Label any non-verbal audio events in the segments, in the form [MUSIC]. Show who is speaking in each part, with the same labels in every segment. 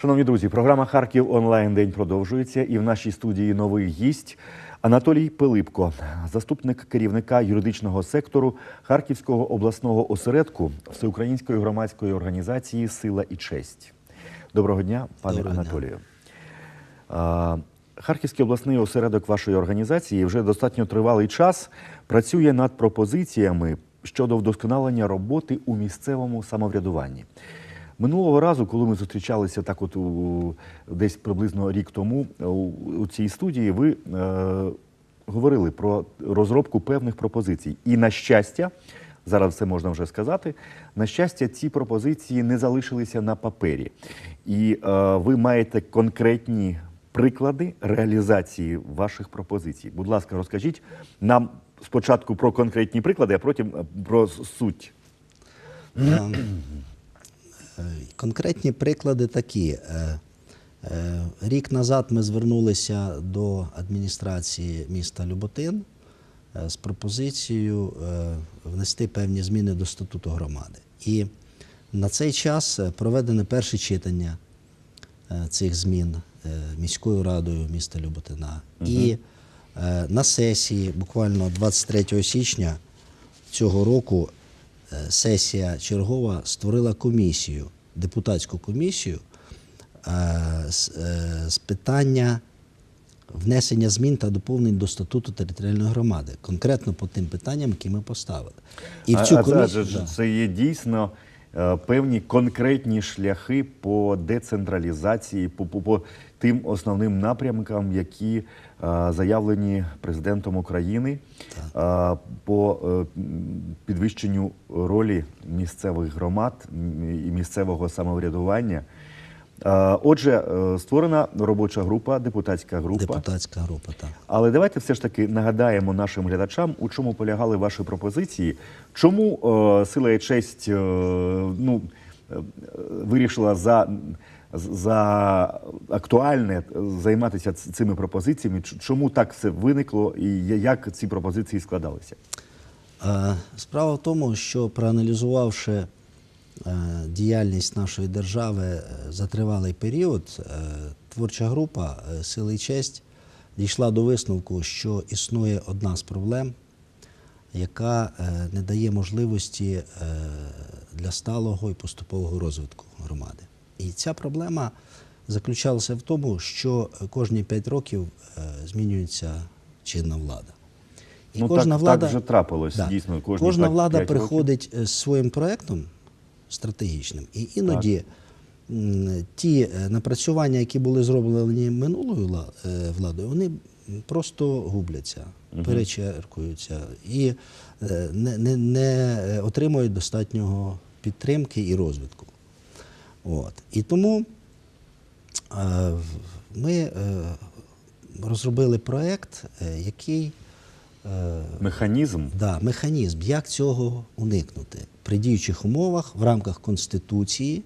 Speaker 1: Шановні друзі, програма Харків онлайн день продовжується, і в нашій студії новий гість Анатолій Пилипко, заступник керівника юридичного сектору Харківського обласного осередку Всеукраїнської громадської організації Сила і честь. Доброго дня, пане
Speaker 2: Доброго дня.
Speaker 1: Анатолію. А, Харківський обласний осередок вашої організації вже достатньо тривалий час працює над пропозиціями щодо вдосконалення роботи у місцевому самоврядуванні. Минулого разу, коли ми зустрічалися так, от у, десь приблизно рік тому у, у цій студії, ви е, говорили про розробку певних пропозицій. І на щастя, зараз це можна вже сказати. На щастя, ці пропозиції не залишилися на папері, і е, ви маєте конкретні приклади реалізації ваших пропозицій. Будь ласка, розкажіть нам спочатку про конкретні приклади, а потім е, про суть.
Speaker 2: Е, Конкретні приклади такі. Е, е, Рік назад ми звернулися до адміністрації міста Люботин з пропозицією внести певні зміни до статуту громади. І на цей час проведене перше читання цих змін міською радою міста Люботина. І е, на сесії, буквально 23 січня цього року, сесія чергова створила комісію, депутатську комісію е, з, е, питання внесення змін та доповнень до статуту територіальної громади, конкретно по тим питанням, які ми поставили. І в цю
Speaker 1: а, а це,
Speaker 2: да.
Speaker 1: це є дійсно е, певні конкретні шляхи по децентралізації, по, по, по тим основним напрямкам, які е, заявлені президентом України е, по е, підвищенню ролі місцевих громад і місцевого самоврядування. Отже, створена робоча група, депутатська група.
Speaker 2: депутатська група. Так.
Speaker 1: Але давайте все ж таки нагадаємо нашим глядачам, у чому полягали ваші пропозиції. Чому е, сила і честь е, ну, вирішила за, за актуальне займатися цими пропозиціями? Чому так все виникло і як ці пропозиції складалися?
Speaker 2: Е, Справа в тому, що проаналізувавши е, діяльність нашої держави е, за тривалий період, е, творча група е, Сили і честь дійшла до висновку, що існує одна з проблем, яка е, не дає можливості е, для сталого і поступового розвитку громади. І ця проблема заключалася в тому, що кожні п'ять років е, змінюється чинна влада. І
Speaker 1: Ну, так- так вже трапилось, дійсно, кожні
Speaker 2: кожна
Speaker 1: п'ять-
Speaker 2: влада приходить з своїм проектом стратегічним, і іноді м, ті е, напрацювання, які були зроблені минулою е, владою, вони просто губляться, перечеркуються і не, не, не отримують достатнього підтримки і розвитку. От. І тому е, ми е, розробили проект, е, який е,
Speaker 1: Механізм
Speaker 2: Да, механізм, як цього уникнути при діючих умовах в рамках Конституції.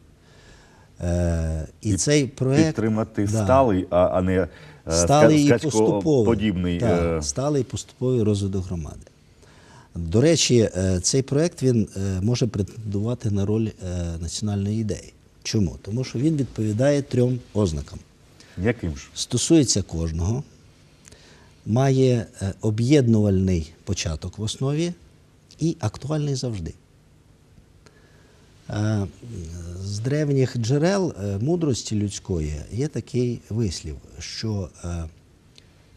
Speaker 2: Е, і,
Speaker 1: І
Speaker 2: цей проект
Speaker 1: підтримати
Speaker 2: да,
Speaker 1: сталий, а, а не е,
Speaker 2: сталий і поступовий,
Speaker 1: скачкоподібний,
Speaker 2: Так,
Speaker 1: е,
Speaker 2: сталий і поступовий розвиток громади. До речі, е, цей проект він е, може претендувати на роль національної ідеї. Чому? Тому що він відповідає трьом ознакам.
Speaker 1: Яким ж?
Speaker 2: стосується кожного, має е, об'єднувальний початок в основі і актуальний завжди. Е, З древніх джерел е, мудрості людської є такий вислів, що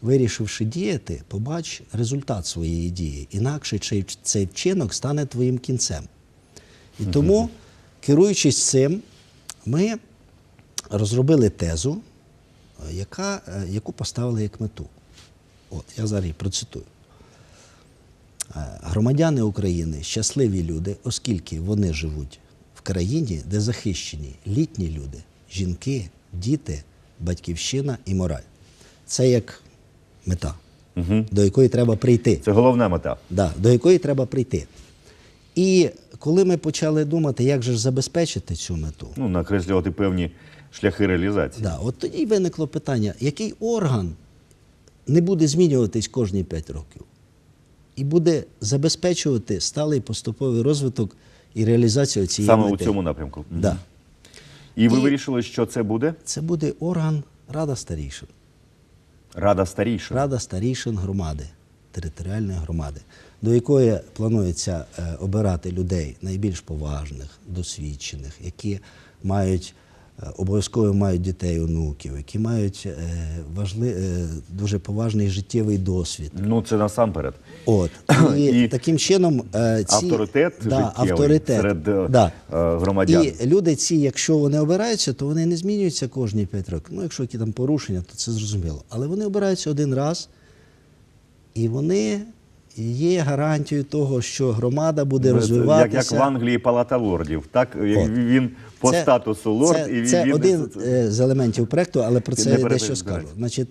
Speaker 2: вирішивши діяти, побач результат своєї дії. Інакше цей вчинок стане твоїм кінцем. І тому, керуючись цим, ми розробили тезу, е, яка, е, яку поставили як мету. От, я зараз її процитую. Е, Громадяни України щасливі люди, оскільки вони живуть в країні, де захищені літні люди, жінки, діти, батьківщина і мораль. Це як мета, до якої треба прийти.
Speaker 1: Це головна мета.
Speaker 2: Да, до якої треба прийти. І коли ми почали думати, як же ж забезпечити цю мету,
Speaker 1: Ну, накреслювати певні шляхи реалізації.
Speaker 2: Да, от тоді виникло питання, який орган не буде змінюватись кожні 5 років і буде забезпечувати сталий поступовий розвиток і реалізацію цієї
Speaker 1: Саме
Speaker 2: мети.
Speaker 1: у цьому напрямку.
Speaker 2: Да.
Speaker 1: І ви
Speaker 2: І-
Speaker 1: вирішили, що це буде
Speaker 2: Це буде орган Рада старішин.
Speaker 1: Рада старійшин.
Speaker 2: Рада старішин громади, територіальної громади, до якої планується е, обирати людей найбільш поважних, досвідчених, які мають е, обов'язково мають дітей, онуків, які мають е, важли, дуже поважний життєвий досвід.
Speaker 1: Ну, це насамперед.
Speaker 2: От [COUGHS] і,
Speaker 1: І
Speaker 2: таким чином ці
Speaker 1: Авторитет
Speaker 2: да,
Speaker 1: життєвий
Speaker 2: авторитет,
Speaker 1: серед
Speaker 2: да.
Speaker 1: громадян.
Speaker 2: І люди ці, якщо вони обираються, то вони не змінюються кожні 5 років. Ну, якщо які там порушення, то це зрозуміло. Але вони обираються один раз, і вони є гарантією того, що громада буде
Speaker 1: Як,
Speaker 2: розвиватися.
Speaker 1: як в Англії палата лордів. Так
Speaker 2: От.
Speaker 1: він по
Speaker 2: Це-
Speaker 1: статусу лорд,
Speaker 2: це,
Speaker 1: і він,
Speaker 2: це
Speaker 1: він
Speaker 2: один е, з елементів проекту, але про це
Speaker 1: перебивай,
Speaker 2: дещо скажу. Значить,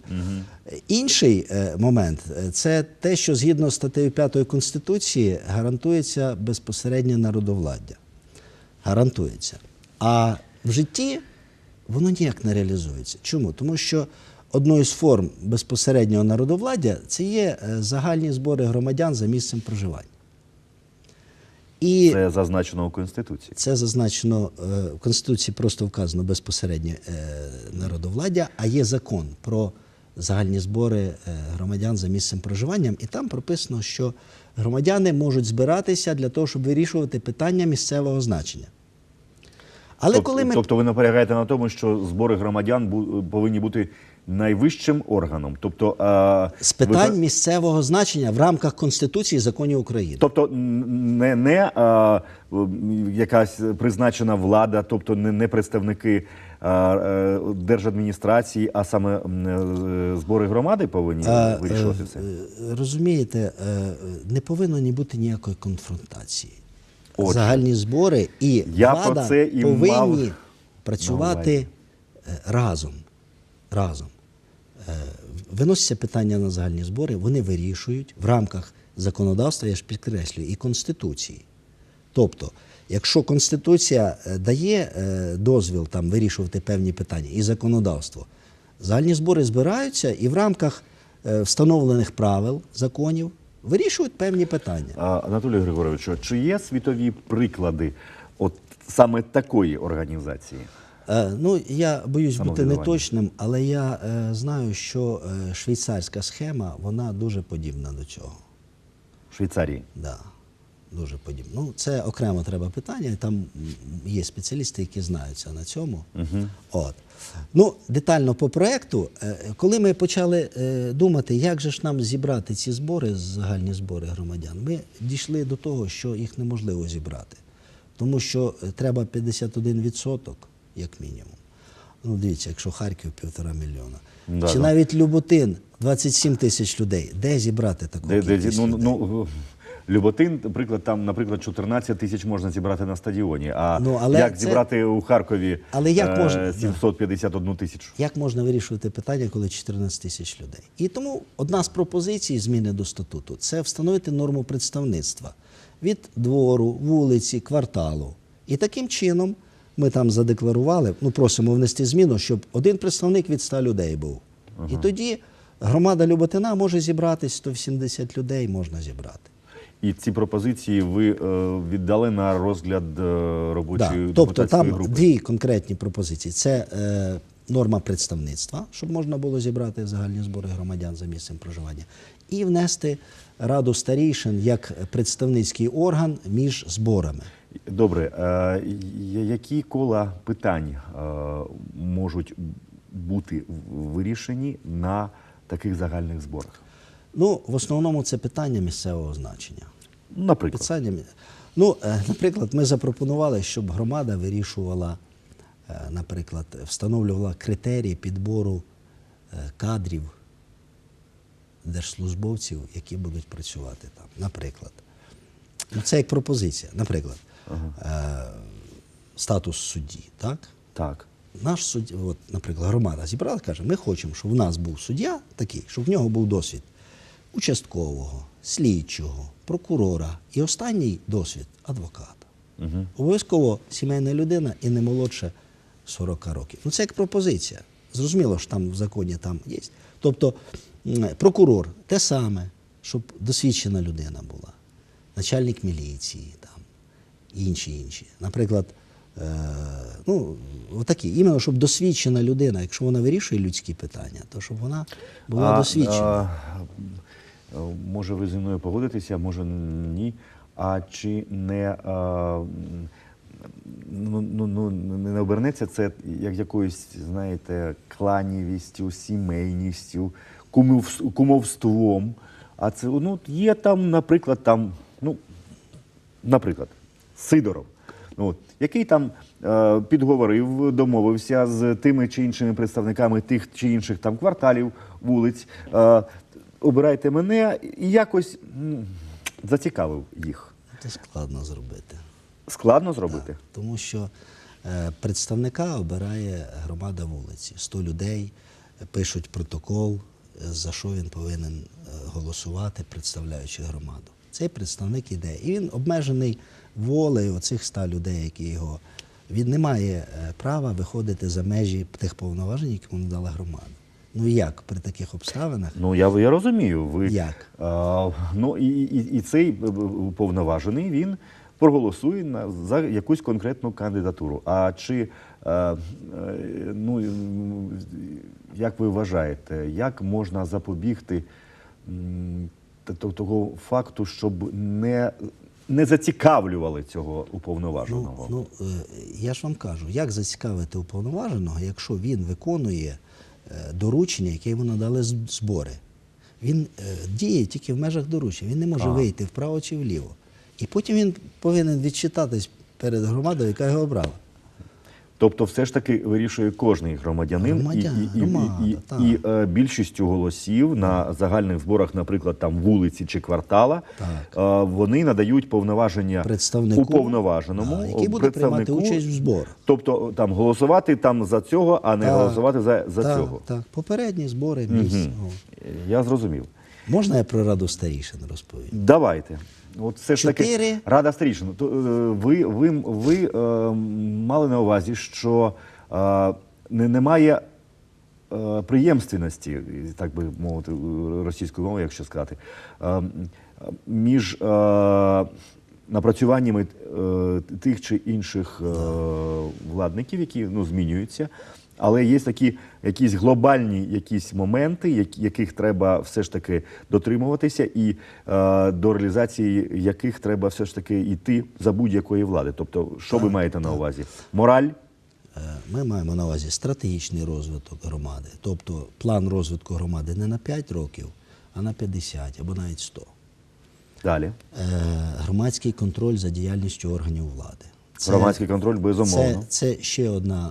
Speaker 2: інший е, момент е, це те, що згідно з статтею 5 Конституції гарантується безпосереднє народовладдя. Гарантується. А в житті воно ніяк не реалізується. Чому? Тому що одною з форм безпосереднього народовладдя це є е, загальні збори громадян за місцем проживання. І
Speaker 1: це зазначено у Конституції.
Speaker 2: це зазначено е, в Конституції, просто вказано безпосередньо е, народовладдя, а є закон про загальні збори громадян за місцем проживання, і там прописано, що громадяни можуть збиратися для того, щоб вирішувати питання місцевого значення. Але
Speaker 1: тобто,
Speaker 2: коли ми
Speaker 1: тобто ви наполягаєте на тому, що збори громадян повинні бути найвищим органом. Тобто, е,
Speaker 2: з питань
Speaker 1: ви-
Speaker 2: місцевого значення в рамках Конституції і законів України.
Speaker 1: Тобто не, не е, якась призначена влада, тобто не, не представники е, держадміністрації, а саме збори громади повинні вирішувати все.
Speaker 2: Розумієте, не повинно ні бути ніякої конфронтації.
Speaker 1: Отже,
Speaker 2: Загальні збори і
Speaker 1: я про це і
Speaker 2: повинні
Speaker 1: мав
Speaker 2: працювати е, разом. разом. Е, Виносяться питання на загальні збори, вони вирішують в рамках законодавства, я ж підкреслюю, і Конституції. Тобто, якщо Конституція е, дає е, дозвіл там вирішувати певні питання і законодавство, загальні збори збираються і в рамках встановлених правил, законів вирішують певні питання.
Speaker 1: А, Анатолію Григоровичу, чи є світові приклади от саме такої організації?
Speaker 2: Е, Ну, я боюсь бути неточним, але я е, знаю, що е, швейцарська схема вона дуже подібна до цього.
Speaker 1: В Швейцарії?
Speaker 2: Да, дуже подібна. Ну, це окремо треба питання. Там є спеціалісти, які знаються на цьому. От. Ну, детально по проекту, коли ми почали думати, як же ж нам зібрати ці збори, загальні збори громадян, ми дійшли до того, що їх неможливо зібрати. Тому що треба 51% як мінімум. Ну, дивіться, якщо Харків півтора мільйона.
Speaker 1: Да,
Speaker 2: Чи
Speaker 1: да.
Speaker 2: навіть Люботин 27 тисяч людей. Де зібрати таку
Speaker 1: Де, де,
Speaker 2: кількість
Speaker 1: ну,
Speaker 2: людей?
Speaker 1: ну, Люботин, наприклад, там, наприклад, 14 тисяч можна зібрати на стадіоні. А
Speaker 2: Ну, але
Speaker 1: як
Speaker 2: це-
Speaker 1: зібрати у Харкові
Speaker 2: Але як
Speaker 1: е,
Speaker 2: можна-
Speaker 1: 751 тисячу?
Speaker 2: Як можна вирішувати питання, коли 14 тисяч людей? І тому одна з пропозицій зміни до статуту це встановити норму представництва від двору, вулиці, кварталу. І таким чином ми там задекларували, ну просимо внести зміну, щоб один представник від 100 людей був. І тоді громада Люботина може зібратись 180 людей можна зібрати.
Speaker 1: І ці пропозиції ви е, віддали на розгляд е,
Speaker 2: Да.
Speaker 1: робочої
Speaker 2: Тобто там
Speaker 1: групи.
Speaker 2: дві конкретні пропозиції: це е, норма представництва, щоб можна було зібрати загальні збори громадян за місцем проживання, і внести раду старійшин як представницький орган між зборами.
Speaker 1: Добре, е, які кола питань е, можуть бути вирішені на таких загальних зборах?
Speaker 2: Ну, в основному це питання місцевого значення.
Speaker 1: Наприклад,
Speaker 2: Питання, ну, е, наприклад, ми запропонували, щоб громада вирішувала, наприклад, встановлювала критерії підбору кадрів держслужбовців, які будуть працювати там. Наприклад, ну, це як пропозиція. Наприклад, е, статус судді. Так?
Speaker 1: так.
Speaker 2: Наш суддя, от, наприклад, громада зібрала, каже, ми хочемо, щоб в нас був суддя такий, щоб в нього був досвід участкового, слідчого, прокурора і останній досвід адвоката.
Speaker 1: Угу.
Speaker 2: Обов'язково сімейна людина і не молодше 40 років. Ну це як пропозиція. Зрозуміло, що там в законі там є. Тобто прокурор те саме, щоб досвідчена людина була, начальник міліції, там, інші інші. Наприклад, е, ну, отакі, іменно, щоб досвідчена людина, якщо вона вирішує людські питання, то щоб вона була досвідчена.
Speaker 1: а, може, ви зі мною погодитеся, може ні. А чи не, а, ну, ну, ну, не обернеться це як якоюсь, знаєте, кланівістю, сімейністю, кумов, кумовством? А це ну, є там, наприклад, там, ну, наприклад, Сидоров, ну, от, який там е, підговорив, домовився з тими чи іншими представниками тих чи інших там кварталів, вулиць. Е, обирайте мене і якось м, зацікавив їх.
Speaker 2: Це складно зробити.
Speaker 1: Складно зробити?
Speaker 2: Тому що е, представника обирає громада вулиці. 100 людей е, пишуть протокол, е, за що він повинен е, голосувати, представляючи громаду. Цей представник іде. І він обмежений волею оцих 100 людей, які його. Він не має е, права виходити за межі тих повноважень, які йому дала громада. Ну як при таких обставинах?
Speaker 1: Ну я, я розумію. Ви,
Speaker 2: Як?
Speaker 1: А, ну і, і, і цей е, він проголосує на, за якусь конкретну кандидатуру. А чи е, е, ну, як ви вважаєте, як можна запобігти того факту, щоб не, не зацікавлювали цього уповноваженого?
Speaker 2: ну ну я ж вам кажу, як зацікавити уповноваженого, якщо він виконує е, доручення, яке йому надали збори. Він е, діє тільки в межах доручення, він не може
Speaker 1: А.
Speaker 2: вийти вправо чи вліво. І потім він повинен відчитатись перед громадою, яка його обрала.
Speaker 1: Тобто, все ж таки вирішує кожний громадянин
Speaker 2: Громадян,
Speaker 1: і, і, і,
Speaker 2: громада,
Speaker 1: і,
Speaker 2: так.
Speaker 1: і, е, більшістю голосів на загальних зборах, наприклад, там вулиці чи квартала,
Speaker 2: Так.
Speaker 1: е, вони надають повноваження
Speaker 2: Представнику,
Speaker 1: уповноваженому,
Speaker 2: да, який буде приймати
Speaker 1: представнику.
Speaker 2: участь в зборах.
Speaker 1: Тобто там голосувати там за цього, а не
Speaker 2: Так,
Speaker 1: голосувати за, за
Speaker 2: так,
Speaker 1: цього.
Speaker 2: Так, попередні збори місць. О.
Speaker 1: Я зрозумів.
Speaker 2: Можна я про раду старішин розповім?
Speaker 1: Давайте. От все ж таки Рада Старішин. То, е, Ви, ви, ви е, мали на увазі, що е, не, немає е, приємственності, так би мовити, російською мовою, якщо сказати, е, між е, напрацюваннями е, тих чи інших е, владників, які ну, змінюються. Але є такі якісь глобальні якісь моменти, яких треба все ж таки дотримуватися, і е, до реалізації яких треба все ж таки йти за будь-якої влади. Тобто, що ви маєте на увазі? Мораль,
Speaker 2: Е, Ми маємо на увазі стратегічний розвиток громади, тобто план розвитку громади не на 5 років, а на 50 або навіть 100.
Speaker 1: далі.
Speaker 2: Е, Громадський контроль за діяльністю органів влади. Це-
Speaker 1: Громадський контроль, безумовно.
Speaker 2: Це, це ще одне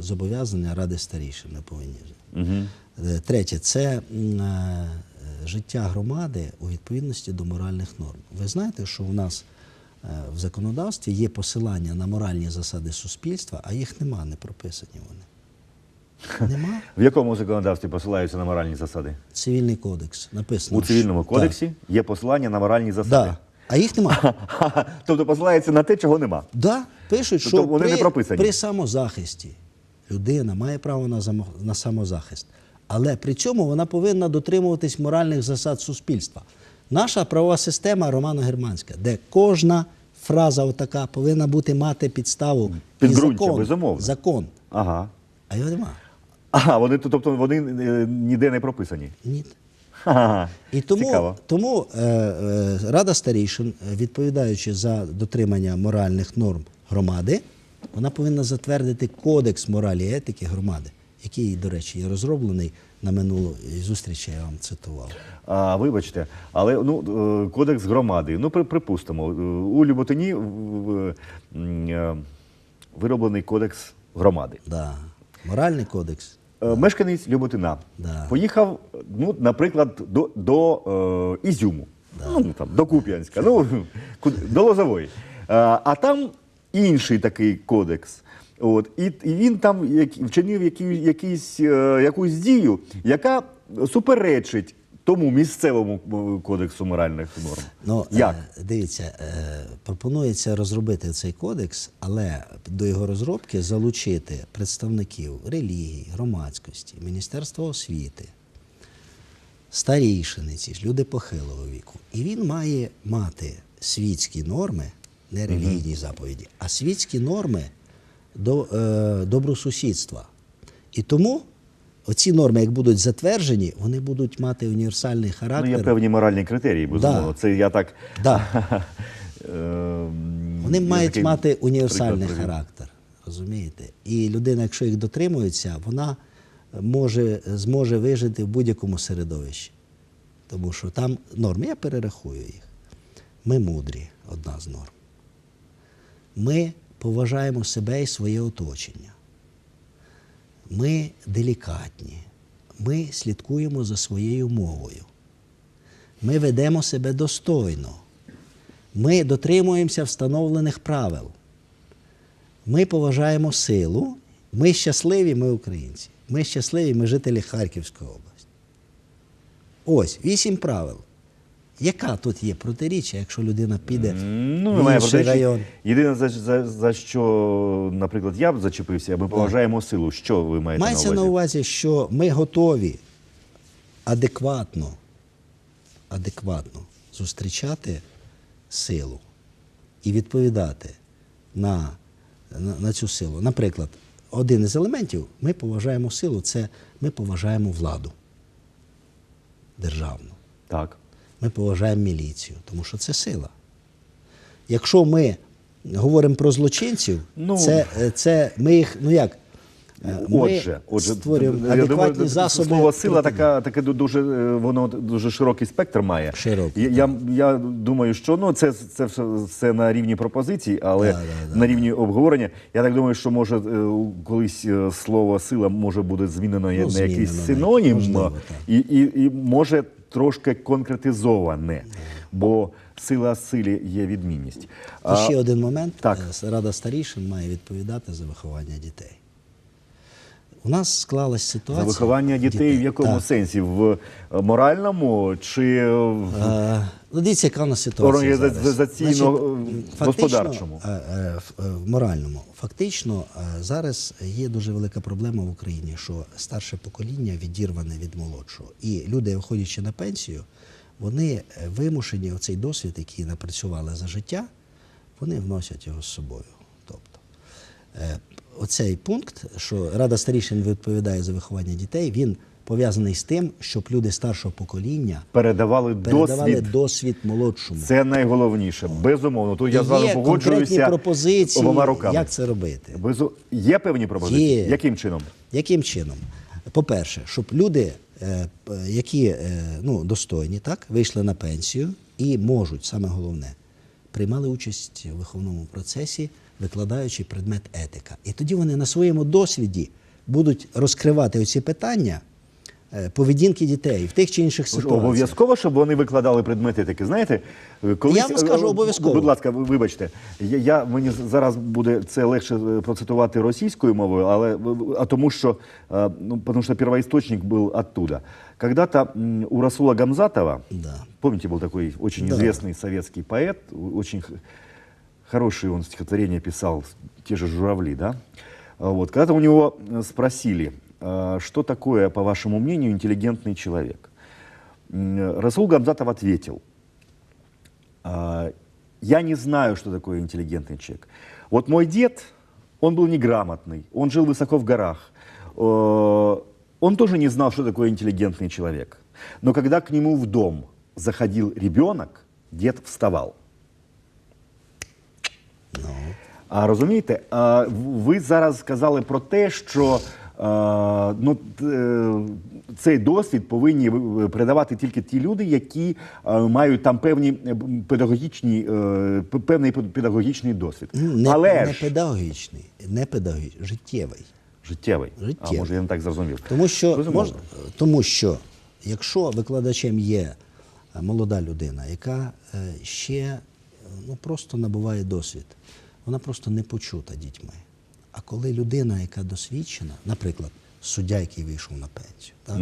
Speaker 2: зобов'язання Ради старішин, ми повинні.
Speaker 1: Угу.
Speaker 2: Третє це е, життя громади у відповідності до моральних норм. Ви знаєте, що у нас е, в законодавстві є посилання на моральні засади суспільства, а їх нема, не прописані вони. Нема.
Speaker 1: В якому законодавстві посилаються на моральні засади?
Speaker 2: Цивільний кодекс написано.
Speaker 1: У цивільному кодексі є посилання на моральні засади.
Speaker 2: Да. А їх нема. [LAUGHS]
Speaker 1: Тобто посилається на те, чого нема.
Speaker 2: Да, пишуть,
Speaker 1: Тобто
Speaker 2: що
Speaker 1: вони
Speaker 2: при,
Speaker 1: не прописані?
Speaker 2: при самозахисті людина має право на, замо- на самозахист, але при цьому вона повинна дотримуватись моральних засад суспільства. Наша правова система романо-германська, де кожна фраза отака повинна бути мати підставу і закон,
Speaker 1: безумовно.
Speaker 2: закон,
Speaker 1: Ага.
Speaker 2: а його нема.
Speaker 1: Ага, вони тобто вони е, ніде не прописані.
Speaker 2: Ні. І тому,
Speaker 1: Цікаво.
Speaker 2: тому е, е, Рада старішин, відповідаючи за дотримання моральних норм громади, вона повинна затвердити кодекс моралі і етики громади, який, до речі, є розроблений на минулу зустрічі, я вам цитував.
Speaker 1: А, вибачте, але ну, е, кодекс громади. Ну, при- припустимо, е, у Люботині вироблений кодекс громади.
Speaker 2: Да. Моральний кодекс.
Speaker 1: Е, Мешканець Люботина
Speaker 2: Да.
Speaker 1: поїхав, ну, наприклад, до, до е, Ізюму, ну, там, до Куп'янська, ну, куди- до Лозової. А, а там інший такий кодекс. От, і, і він там як, вчинив які, якісь, е, якусь дію, яка суперечить тому місцевому е, кодексу моральних норм.
Speaker 2: Ну,
Speaker 1: Як?
Speaker 2: Е, дивіться, е, пропонується розробити цей кодекс, але до його розробки залучити представників релігії, громадськості, Міністерства освіти, старішини, ці люди похилого віку. І він має мати світські норми, не релігійні заповіді, а світські норми до е, добросусідства. І тому оці норми, як будуть затверджені, вони будуть мати універсальний характер.
Speaker 1: Ну, є певні моральні критерії, безумовно.
Speaker 2: Да.
Speaker 1: Це я так.
Speaker 2: Да. [LAUGHS]
Speaker 1: ем,
Speaker 2: Вони
Speaker 1: я
Speaker 2: мають
Speaker 1: такий
Speaker 2: мати універсальний
Speaker 1: приклад
Speaker 2: характер. Розумієте? І людина, якщо їх дотримується, вона може, зможе вижити в будь-якому середовищі. Тому що там норми, я перерахую їх. Ми мудрі, одна з норм. Ми поважаємо себе і своє оточення. Ми делікатні. Ми слідкуємо за своєю мовою. Ми ведемо себе достойно. Ми дотримуємося встановлених правил. Ми поважаємо силу. Ми щасливі, ми українці. Ми щасливі, ми жителі Харківської області. Ось вісім правил. Яка тут є протиріччя, якщо людина піде
Speaker 1: Ну,
Speaker 2: в інший район?
Speaker 1: Єдине, за, за, за що, наприклад, я б зачепився, ми поважаємо силу. Що ви маєте
Speaker 2: Мається
Speaker 1: на
Speaker 2: на
Speaker 1: увазі?
Speaker 2: увазі, що ми готові адекватно, адекватно зустрічати силу і відповідати на, на, на цю силу. Наприклад, один із елементів ми поважаємо силу це ми поважаємо владу державну.
Speaker 1: Так.
Speaker 2: Ми поважаємо міліцію, тому що це сила. Якщо ми говоримо про злочинців,
Speaker 1: Ну,
Speaker 2: це, е, це ми їх, ну як? е, Ми
Speaker 1: Отже, отже,
Speaker 2: створюємо
Speaker 1: я
Speaker 2: адекватні
Speaker 1: думаю,
Speaker 2: засоби.
Speaker 1: Слово сила така, таке дуже е, воно дуже широкий спектр має.
Speaker 2: Широкий,
Speaker 1: Я, я, я думаю, що ну це, це все на рівні пропозицій, але
Speaker 2: Да, да, да,
Speaker 1: на рівні обговорення. Я так думаю, що може колись слово сила може буде змінено на
Speaker 2: Ну, змінено,
Speaker 1: якийсь синонім,
Speaker 2: можливо,
Speaker 1: і, і, і може трошки конкретизоване, бо сила силі є відмінність.
Speaker 2: І ще один момент.
Speaker 1: так.
Speaker 2: Е, Рада старішин має відповідати за виховання дітей. У нас склалась
Speaker 1: За
Speaker 2: ситуація.
Speaker 1: виховання дітей, в якому
Speaker 2: Так.
Speaker 1: сенсі? В е, моральному чи в
Speaker 2: Е, Ну, дивіться, яка у нас ситуація.
Speaker 1: Організаційно, е,
Speaker 2: в- моральному. Фактично, зараз є дуже велика проблема в Україні, що старше покоління відірване від молодшого. І люди, виходячи на пенсію, вони вимушені оцей досвід, який напрацювали за життя, вони вносять його з собою. Тобто, оцей пункт, що Рада старішин відповідає за виховання дітей, він пов'язаний з тим, щоб люди старшого покоління
Speaker 1: передавали,
Speaker 2: передавали
Speaker 1: досвід.
Speaker 2: досвід молодшому.
Speaker 1: Це найголовніше. Безумовно. Тут я з вами
Speaker 2: є
Speaker 1: погоджуюся
Speaker 2: пропозиції,
Speaker 1: обома руками.
Speaker 2: як це робити.
Speaker 1: Безу... Є певні пропозиції?
Speaker 2: Є.
Speaker 1: Яким чином?
Speaker 2: Яким чином? По-перше, щоб люди, е, п- які е, ну, достойні, так, вийшли на пенсію і можуть, саме головне, приймали участь у виховному процесі, викладаючи предмет етика. І тоді вони на своєму досвіді будуть розкривати оці питання е, поведінки дітей в тих чи інших ситуаціях.
Speaker 1: Обов'язково, щоб вони викладали предмети такі. Знаєте, колись,
Speaker 2: Я вам скажу,
Speaker 1: е,
Speaker 2: обов'язково.
Speaker 1: Будь ласка, ви- вибачте. Я, я мені зараз буде це легше е, процитувати російською мовою, але в- а тому що е, ну, потому что первоисточник был оттуда. Когда-то м, у Расула Гамзатова,
Speaker 2: Да.
Speaker 1: помните, был такой очень
Speaker 2: Да.
Speaker 1: известный советский поэт, у- очень х- хорошие он стихотворения писал, те же журавли, да? А Вот, когда-то у него э, спросили, а, что такое, по вашему мнению, интеллигентный человек? Расул Гамзатов ответил, «А, я не знаю, что такое интеллигентный человек. Вот мой дед, он был неграмотный, он жил высоко в горах. Э, Он тоже не знал, что такое интеллигентный человек. Но когда к нему в дом заходил ребенок, дед вставал. А розумієте, а, ви зараз сказали про те, що а, ну, е, цей досвід повинні ви- передавати тільки ті люди, які а, мають там певні е, педагогічні, е, п- певний пед- педагогічний досвід.
Speaker 2: Ну, Не,
Speaker 1: Але
Speaker 2: не
Speaker 1: ж
Speaker 2: педагогічний, не педагогічний, життєвий.
Speaker 1: життєвий. А може я не так зрозумів.
Speaker 2: Тому що, мож, тому що якщо викладачем є е, молода людина, яка е, ще е, ну, просто набуває досвід, вона просто не почута дітьми. А коли людина, яка досвідчена, наприклад, суддя, який вийшов на пенсію, так,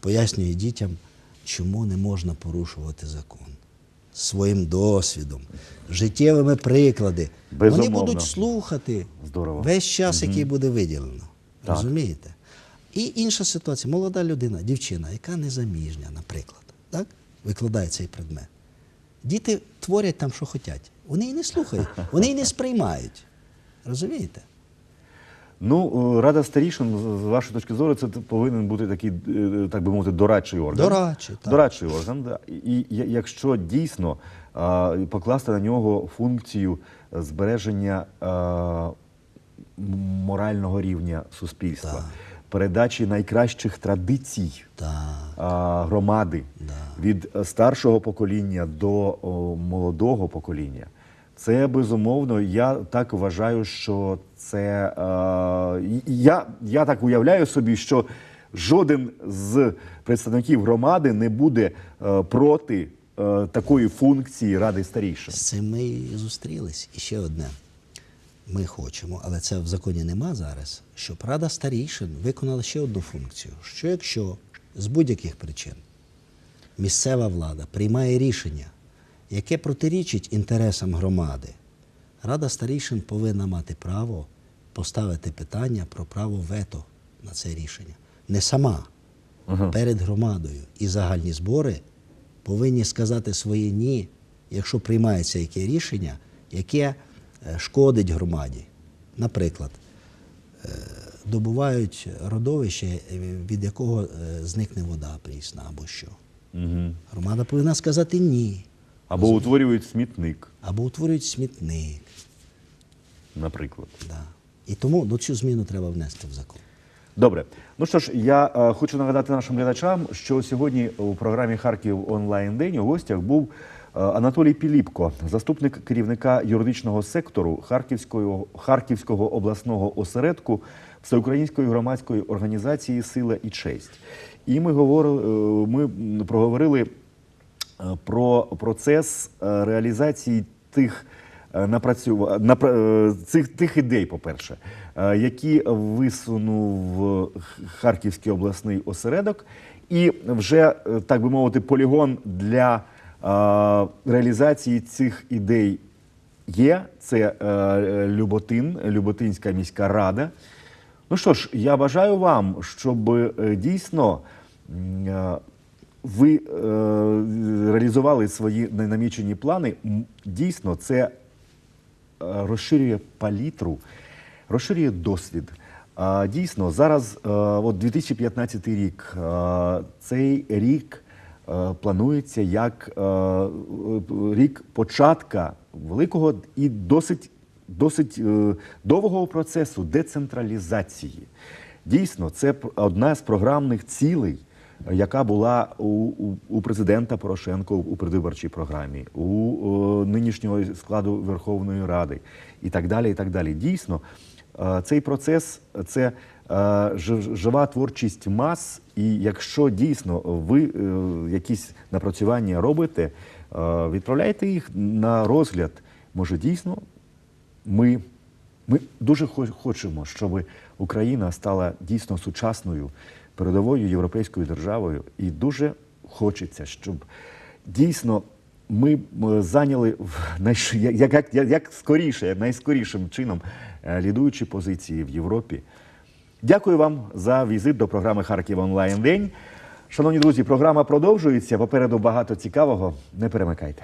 Speaker 2: пояснює дітям, чому не можна порушувати закон. Своїм досвідом, життєвими приклади. Вони будуть слухати
Speaker 1: Здорово.
Speaker 2: весь час, який буде виділено.
Speaker 1: Так.
Speaker 2: Розумієте? І інша ситуація, молода людина, дівчина, яка незаміжня, наприклад, так? викладає цей предмет. Діти творять там, що хочуть. Вони і не слухають, вони і не сприймають. Розумієте?
Speaker 1: Ну, е, Рада старішин, з вашої точки зору, це повинен бути такий, е, так би мовити, дорадчий орган.
Speaker 2: Дорадчий, так.
Speaker 1: Дорадчий орган, да. І якщо дійсно а, покласти на нього функцію збереження а, морального рівня суспільства,
Speaker 2: Так.
Speaker 1: Передачі найкращих традицій
Speaker 2: Так,
Speaker 1: а, громади
Speaker 2: Да.
Speaker 1: від е, старшого покоління до молодого покоління. Це безумовно, я так вважаю, що це е, я, я так уявляю собі, що жоден з представників громади не буде е, проти е, такої функції ради старішин.
Speaker 2: з цим ми зустрілись. І ще одне. Ми хочемо, але це в законі нема зараз, щоб Рада старішин виконала ще одну функцію: що якщо з будь-яких причин місцева влада приймає рішення, яке протирічить інтересам громади, Рада старішин повинна мати право поставити питання про право вето на це рішення. Не сама, перед громадою. І загальні збори повинні сказати своє ні, якщо приймається яке рішення, яке шкодить громаді. Наприклад, е, добувають родовище, е, від якого е, зникне вода прісна або що.
Speaker 1: Угу.
Speaker 2: Громада повинна сказати ні.
Speaker 1: Або утворюють смітник,
Speaker 2: Або утворюють смітник.
Speaker 1: наприклад.
Speaker 2: Да. І тому ну, цю зміну треба внести в закон.
Speaker 1: Добре, ну що ж, я е, хочу нагадати нашим глядачам, що сьогодні у програмі Харків онлайн день у гостях був е, Анатолій Піліпко, заступник керівника юридичного сектору Харківського, Харківського обласного осередку Всеукраїнської громадської організації Сила і честь. І ми говорили, е, ми проговорили е, про процес е, реалізації тих е, напрацюва... напра- е, цих тих ідей, по-перше, е, які висунув Харківський обласний осередок, і вже е, так би мовити, полігон для е, реалізації цих ідей є. Це е, Люботин, Люботинська міська рада. Ну що ж, я бажаю вам, щоб е, дійсно е, ви реалізували свої намічені плани. Дійсно, це розширює палітру, розширює досвід. Дійсно, зараз, от 2015 рік, цей рік планується як е, е, рік початка великого і досить, досить е, довгого процесу децентралізації. Дійсно, це одна з програмних цілей, е, яка була у, у, у президента Порошенко у предвиборчій програмі, у е, нинішнього складу Верховної Ради і так далі. І так далі. Дійсно, е, цей процес це е, жива творчість мас, і якщо дійсно ви е, якісь напрацювання робите, е, відправляйте їх на розгляд. Може, дійсно ми, ми дуже хо- хочемо, щоб Україна стала дійсно сучасною передовою європейською державою, і дуже хочеться, щоб дійсно ми зайняли як, як, як, скоріше, найскорішим чином е, лідуючі позиції в Європі. Дякую вам за візит до програми Харків онлайн день. Шановні друзі, програма продовжується. Попереду багато цікавого. Не перемикайте.